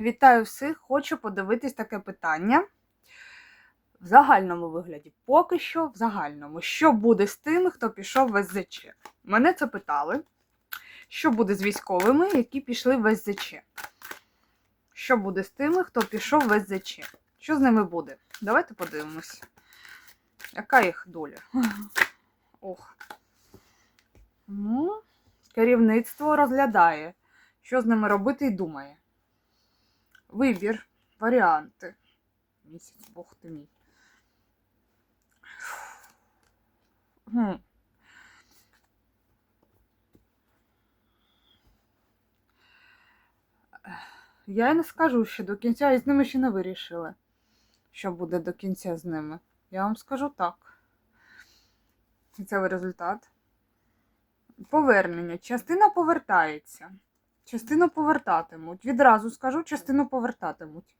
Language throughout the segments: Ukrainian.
Вітаю всіх! Хочу подивитись таке питання. В загальному вигляді, поки що в загальному. Що буде з тими, хто пішов в СЗЧ? Мене це питали. Що буде з військовими, які пішли в СЗЧ? Що буде з тими, хто пішов в СЗЧ? Що з ними буде? Давайте подивимось. Яка їх доля? Ох. Ну, керівництво розглядає, що з ними робити і думає. Вибір, варіанти. Місяць, Бог ти мій. Я не скажу, що до кінця і з ними ще не вирішили, що буде до кінця з ними. Я вам скажу так. Кінцевий результат. Повернення. Частина повертається. Частину повертатимуть. Відразу скажу, частину повертатимуть.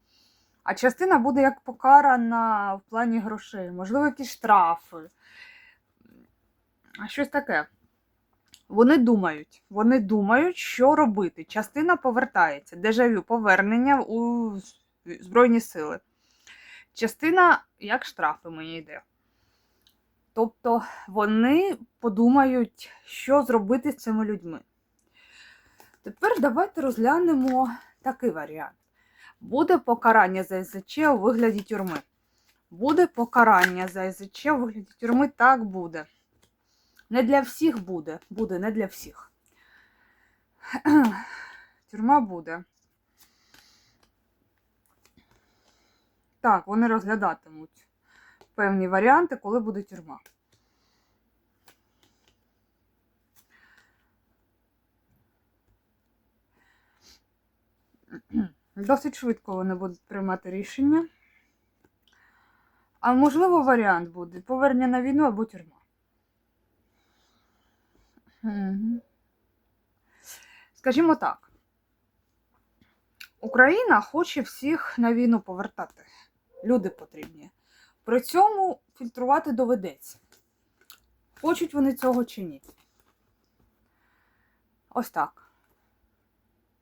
А частина буде як покарана в плані грошей, можливо, якісь штрафи. А щось таке. Вони думають, вони думають, що робити. Частина повертається. Дежавю повернення у Збройні сили. Частина як штрафи мені йде. Тобто вони подумають, що зробити з цими людьми. Тепер давайте розглянемо такий варіант. Буде покарання за СЗЧ у вигляді тюрми. Буде покарання за СЗЧ у вигляді тюрми, так буде. Не для всіх буде. Буде не для всіх. Тюрма буде. Так, вони розглядатимуть певні варіанти, коли буде тюрма. Досить швидко вони будуть приймати рішення. А можливо, варіант буде повернення на війну або тюрма. Скажімо так, Україна хоче всіх на війну повертати. Люди потрібні. При цьому фільтрувати доведеться. Хочуть вони цього чи ні. Ось так.